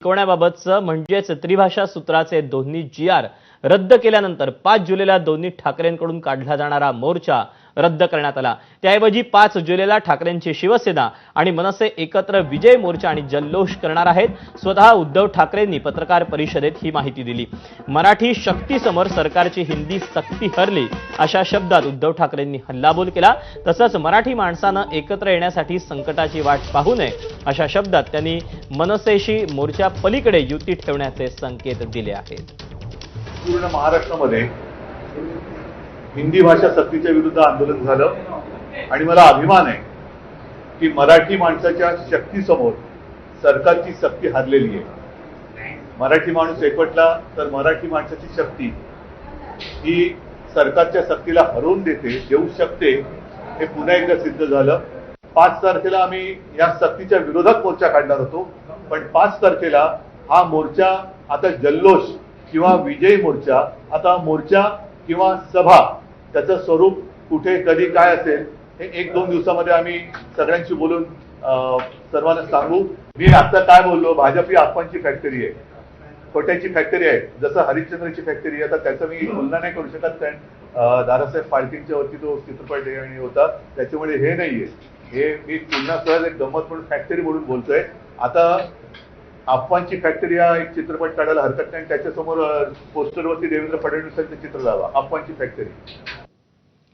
शिकवण्याबाबतचं म्हणजेच त्रिभाषा सूत्राचे दोन्ही जी आर रद्द केल्यानंतर पाच जुलैला दोन्ही ठाकरेंकडून काढला जाणारा मोर्चा रद्द करण्यात आला. त्याऐवजी पाच जुलैला ठाकरेंची शिवसेना आणि मनसे एकत्र विजय मोर्चा आणि जल्लोष करणार आहेत. स्वतः उद्धव ठाकरेंनी पत्रकार परिषदेत ही माहिती दिली. मराठी शक्तीसमोर सरकारची हिंदी सक्ती हरली अशा शब्दात उद्धव ठाकरेंनी हल्लाबोल केला. तसंच मराठी माणसानं एकत्र येण्यासाठी संकटाची वाट पाहू नये अशा शब्दात त्यांनी मनसेशी मोर्चा पलीकडे युती ठेवण्याचे संकेत दिले आहेत. पूर्ण महाराष्ट्रामध्ये हिंदी भाषा सक्तीच्या विरुद्ध आंदोलन झालं. आणि मला अभिमान आहे की मराठी माणसाच्या शक्तीसमोर सरकारची सक्ती हरलेली आहे. मराठी माणूस एकवटला तर मराठी माणसाची शक्ती ही सरकारच्या सक्तीला हरवून देते देऊ शकते हे पुन्हा एकदा सिद्ध झालं. पाच तारखेला आम्ही या सक्तीच्या विरोधात मोर्चा काढणार होतो. पण पाच तारखेला हा मोर्चा आता जल्लोष किंवा विजयी मोर्चा आता मोर्चा किंवा सभा त्याचं स्वरूप कुठे कधी काय असेल हे एक दोन दिवसामध्ये आम्ही सगळ्यांशी बोलून सर्वांना सांगू. मी आता काय बोललो भाजप ही आप्पांची फॅक्टरी आहे. खोट्याची फॅक्टरी आहे. जसं हरिश्चंद्रची फॅक्टरी आहे आता त्याचं मी तुलना नाही करू शकत कारण दादासाहेब फाळकेंच्या वरती जो चित्रपट होता. त्याच्यामुळे हे नाहीये. हे मी पुन्हा सहज एक गंमत म्हणून फॅक्टरी म्हणून बोलतोय. आता आप्पांची फॅक्टरी हा एक चित्रपट काढायला हरकत नाही. त्याच्यासमोर पोस्टरवरती देवेंद्र फडणवीसांचं चित्र लावा. आप्पांची फॅक्टरी